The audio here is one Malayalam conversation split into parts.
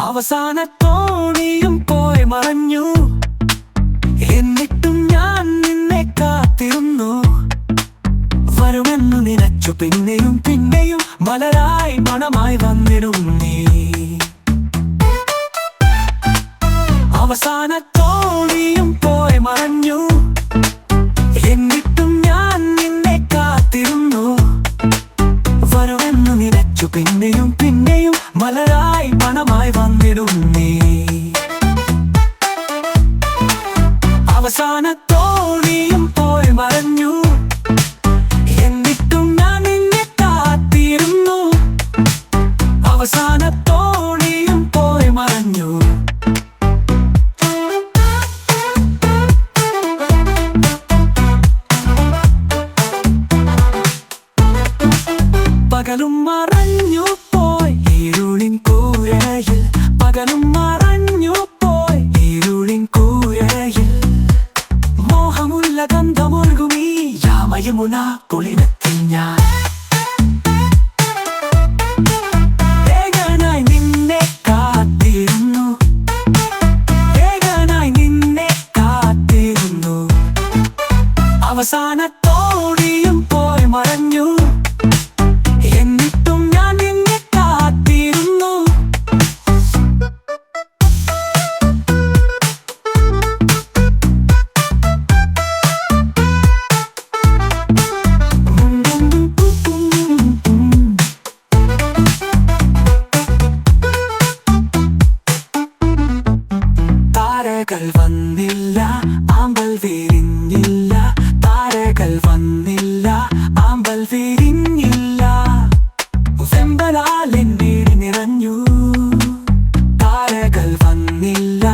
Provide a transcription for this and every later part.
അവസാന തോണിയും പോയി മറഞ്ഞു. എന്നിട്ടും ഞാൻ നിന്നെ കാത്തിരുന്നു. വരുമെന്നു നിനച്ചു പിന്നെയും പിന്നെയും മലരായി മണമായി വന്നിടും നീ. അവസാന തോണിയും പോയി മറഞ്ഞു. എന്നിട്ടും ഞാൻ നിന്നെ കാത്തിരുന്നു. വരുമെന്ന് നിലച്ചു പിന്നെയും പിന്നെയും മലരായി പണമായി വന്നിടും അവസാന തോണിയും പോയി മറഞ്ഞു. പകലും മറഞ്ഞു പോയി. ഇരുളിൻ കൂരയിൽ പകലും മറഞ്ഞു പോയി. ഇരുളിൻ കൂരയിൽ മോഹമുള്ള ഗന്ധമൊഴുകുമീ യാമയമുന കുളിരത്തിൽ ഞാൻ. അവസാന താരകൾ വന്നില്ല ആമ്പൽ വിരിഞ്ഞില്ല താരകൾ വന്നില്ല ആമ്പൽ വിരിഞ്ഞില്ല. സെമ്പലാലിൻ വീടി നിറഞ്ഞു. താരകൾ വന്നില്ല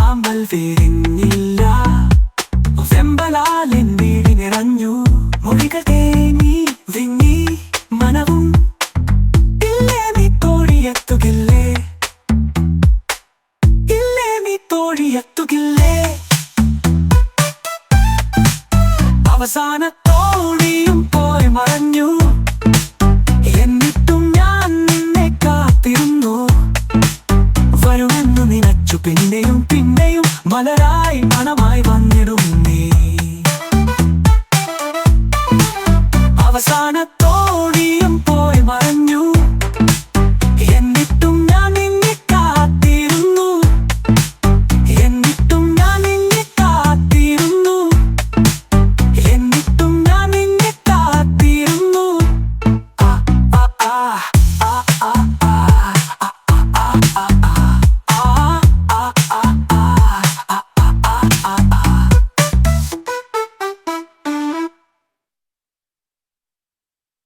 ആമ്പൽ വിരിഞ്ഞില്ല. സെമ്പലാലിൻ വീടി നിറഞ്ഞു. മൊഴികൾ പിന്നെയും പിന്നെയും മലരായി മണമായി വന്നിടും നീ.